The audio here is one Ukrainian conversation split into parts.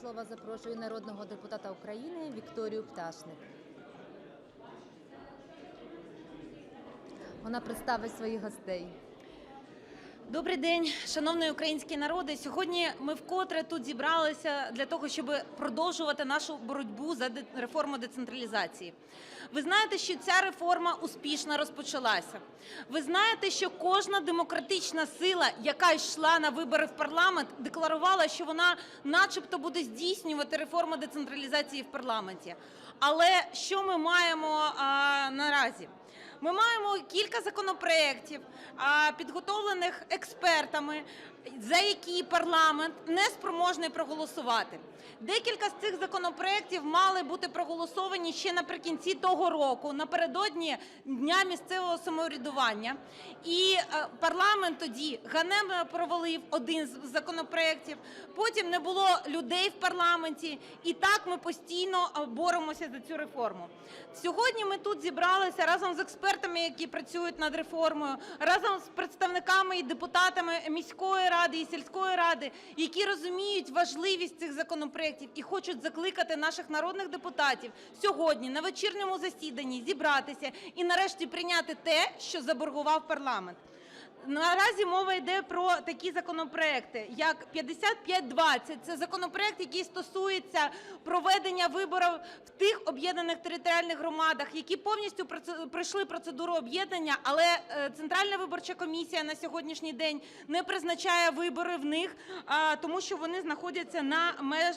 слова запрошую народного депутата України Вікторію Пташник. Вона представить своїх гостей. Добрий день, шановний український народи. Сьогодні ми вкотре тут зібралися для того, щоб продовжувати нашу боротьбу за реформу децентралізації. Ви знаєте, що ця реформа успішно розпочалася. Ви знаєте, що кожна демократична сила, яка йшла на вибори в парламент, декларувала, що вона, начебто, буде здійснювати реформу децентралізації в парламенті. Але що ми маємо а, наразі? Ми маємо кілька законопроєктів, підготовлених експертами, за які парламент не спроможний проголосувати. Декілька з цих законопроєктів мали бути проголосовані ще наприкінці того року, напередодні Дня місцевого самоврядування. І е, парламент тоді ганебно провалив один з законопроєктів, потім не було людей в парламенті, і так ми постійно е, боремося за цю реформу. Сьогодні ми тут зібралися разом з експертами, які працюють над реформою, разом з представниками і депутатами міської ради і сільської ради, які розуміють важливість цих законопроектів і хочуть закликати наших народних депутатів сьогодні на вечірньому засіданні зібратися і нарешті прийняти те, що заборгував парламент. Наразі мова йде про такі законопроекти, як 5520. Це законопроект, який стосується проведення виборів в тих об'єднаних територіальних громадах, які повністю пройшли процедуру об'єднання, але е, Центральна виборча комісія на сьогоднішній день не призначає вибори в них, тому що вони знаходяться на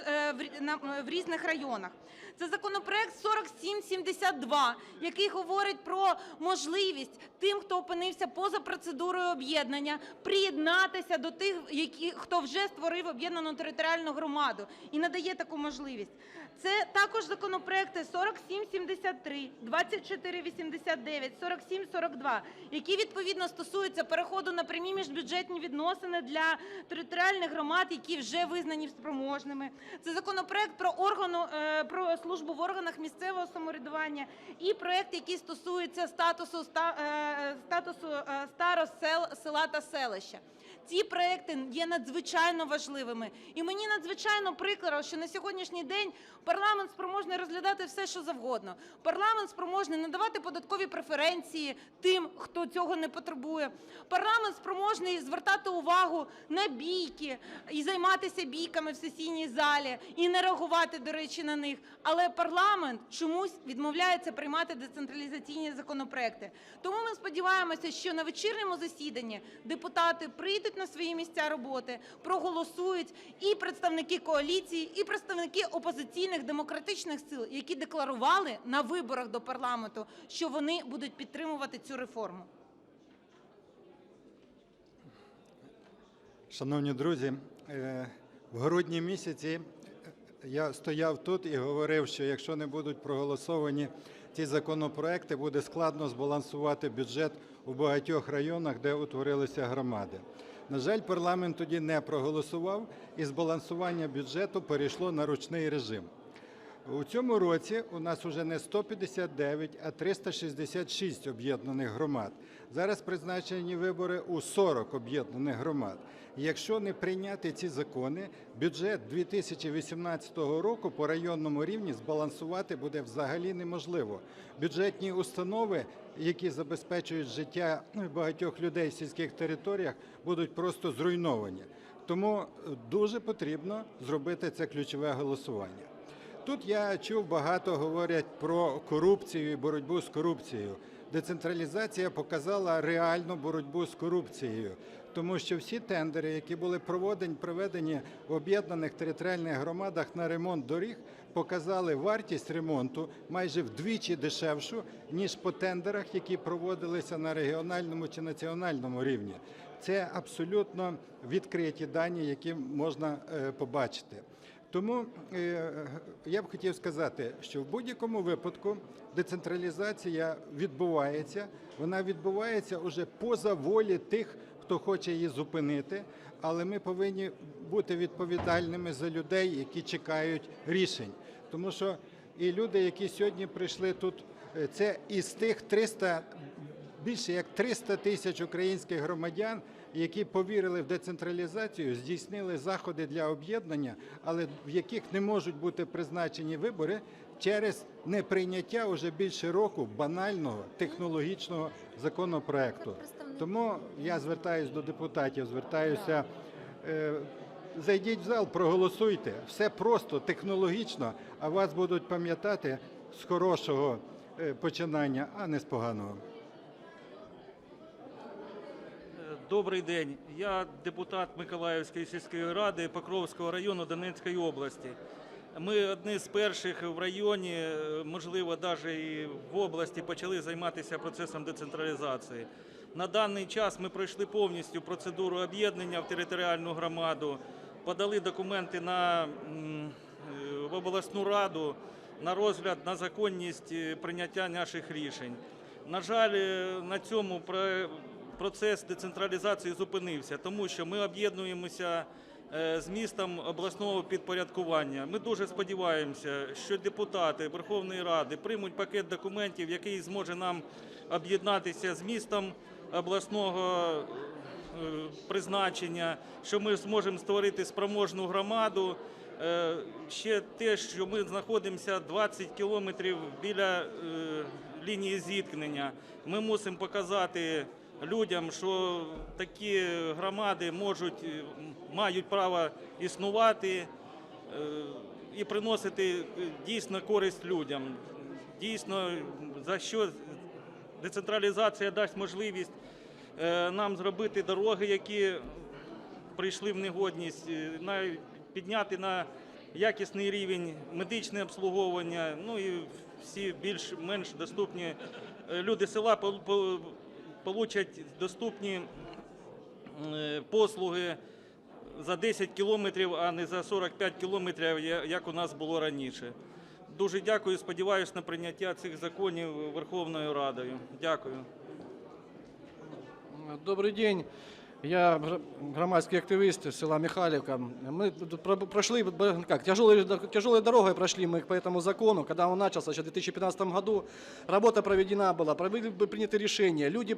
е, на- в різних районах. Це законопроект 4772, який говорить про можливість тим, хто опинився поза процедурою об'єднання, приєднатися до тих, хто вже створив об'єднану територіальну громаду і надає таку можливість. Це також законопроекти 4773, 2489, 4742, які відповідно стосуються переходу на прямі міжбюджетні відносини для територіальних громад, які вже визнані спроможними. Це законопроект про органу е, про службу в органах місцевого самоврядування і проект, який стосується статусу ста- е, статусу е, старост сел, села та селища. Ці проекти є надзвичайно важливими, і мені надзвичайно прикро, що на сьогоднішній день парламент спроможний розглядати все, що завгодно. Парламент спроможний надавати податкові преференції тим, хто цього не потребує. Парламент спроможний звертати увагу на бійки і займатися бійками в сесійній залі, і не реагувати, до речі, на них. Але парламент чомусь відмовляється приймати децентралізаційні законопроекти. Тому ми сподіваємося, що на вечірньому засіданні депутати прийдуть на свої місця роботи, проголосують і представники коаліції, і представники опозиційних демократичних сил, які декларували на виборах до парламенту, що вони будуть підтримувати цю реформу. Шановні друзі, е, в грудні місяці я стояв тут і говорив, що якщо не будуть проголосовані ці законопроекти, буде складно збалансувати бюджет у багатьох районах, де утворилися громади. На жаль, парламент тоді не проголосував, і збалансування бюджету перейшло на ручний режим. У цьому році у нас вже не 159, а 366 об'єднаних громад. Зараз призначені вибори у 40 об'єднаних громад. Якщо не прийняти ці закони, бюджет 2018 року по районному рівні збалансувати буде взагалі неможливо. Бюджетні установи, які забезпечують життя багатьох людей в сільських територіях, будуть просто зруйновані. Тому е, дуже потрібно зробити це ключове голосування. Тут я чув багато говорять про корупцію і боротьбу з корупцією. Децентралізація показала реальну боротьбу з корупцією, тому що всі тендери, які були проведені, проведені в об'єднаних територіальних громадах на ремонт доріг, показали вартість ремонту майже вдвічі дешевшу, ніж по тендерах, які проводилися на регіональному чи національному рівні. Це абсолютно відкриті дані, які можна е, побачити. Тому е, я б хотів сказати, що в будь-якому випадку децентралізація відбувається. Вона відбувається уже поза волі тих, хто хоче її зупинити. Але ми повинні бути відповідальними за людей, які чекають рішень. Тому що і люди, які сьогодні прийшли тут, е, це із тих 300, більше як 300 тисяч українських громадян, які повірили в децентралізацію, здійснили заходи для об'єднання, але в яких не можуть бути призначені вибори через неприйняття уже більше року банального технологічного законопроекту. Тому я звертаюся до депутатів, звертаюся. е, Зайдіть в зал, проголосуйте. Все просто, технологічно, а вас будуть пам'ятати з хорошого е, починання, а не з поганого. Добрий день. Я депутат Миколаївської сільської ради Покровського району Донецької області. Ми одні з перших в районі, е, можливо, навіть і в області почали займатися процесом децентралізації. На даний час ми пройшли повністю процедуру об'єднання в територіальну громаду, подали документи на, е, в обласну раду на розгляд на законність е, прийняття наших рішень. На жаль, на цьому процес децентралізації зупинився, тому що ми об'єднуємося е, з містом обласного підпорядкування. Ми дуже сподіваємося, що депутати Верховної Ради приймуть пакет документів, який зможе нам об'єднатися з містом обласного е, призначення, що ми зможемо створити спроможну громаду. Е, Ще те, що ми знаходимося 20 кілометрів біля лінії зіткнення. Ми мусимо показати людям, що такі громади можуть, е, мають право існувати е, і приносити е, дійсно користь людям. Дійсно, за що децентралізація дасть можливість нам зробити дороги, які прийшли в негодність, підняти на якісний рівень медичне обслуговування, ну і всі більш-менш доступні люди села пол- получать доступні е, послуги за 10 кілометрів, а не за 45 кілометрів, як у нас було раніше. Дуже дякую. Сподіваюся на прийняття цих законів Верховною Радою. Дякую. Добрый день. Я гр- громадский активист села Михайловка. Мы прошли, как, тяжелой, тяжелой дорогой прошли мы по этому закону. Когда он начался еще в 2015 году, работа проведена была, приняты решения, люди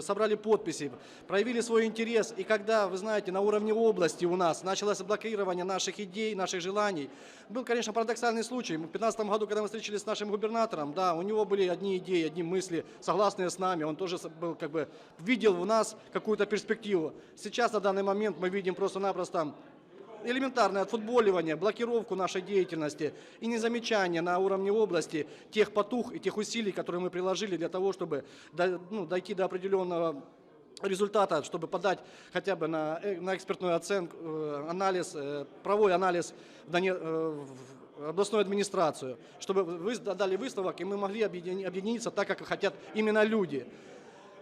собрали подписи, проявили свой интерес. И когда, вы знаете, на уровне области у нас началось блокирование наших идей, наших желаний, был, конечно, парадоксальный случай. В 2015 году, когда мы встретились с нашим губернатором, да, у него были одни идеи, одни мысли, согласные с нами. Он тоже был, как бы, видел в нас какую-то перспективу. Сейчас, на данный момент, мы видим просто-напросто элементарное отфутболивание, блокировку нашей деятельности и незамечание на уровне области тех потух и тех усилий, которые мы приложили для того, чтобы ну, дойти до определенного результата, чтобы подать хотя бы на, э, на экспертную оценку, э, анализ, э, правовой анализ в в областную администрацию, чтобы вы дали выставок, и мы могли объедини- объединиться так, как хотят именно люди.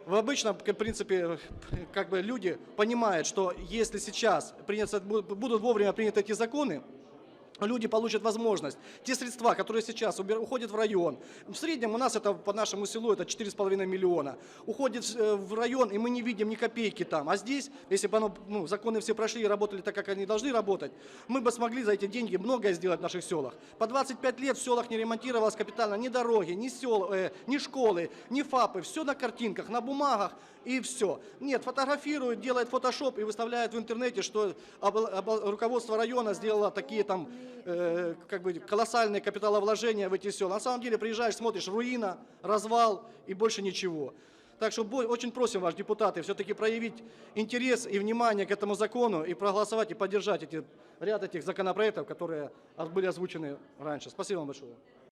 В обычном, в принципе, как бы люди понимают, что если сейчас принятся- бу- будут вовремя приняты эти законы, люди получат возможность. Те средства, которые сейчас уходят в район, в среднем у нас это по нашему селу это 4,5 миллиона, уходит э, в район, и мы не видим ни копейки там. А здесь, если бы оно, ну, законы все прошли и работали так, как они должны работать, мы бы смогли за эти деньги многое сделать в наших селах. По 25 лет в селах не ремонтировалось капитально ни дороги, ни, сел, э, ни школы, ни ФАПы. Все на картинках, на бумагах и все. Нет, фотографируют, делает фотошоп и выставляет в интернете, что руководство района сделало такие там э, как бы колоссальные капиталовложения в эти села. На самом деле приезжаешь, смотришь, руина, развал и больше ничего. Так что бо- очень просим вас, депутаты, все-таки проявить интерес и внимание к этому закону и проголосовать и поддержать эти, ряд этих законопроектов, которые от- были озвучены раньше. Спасибо вам большое.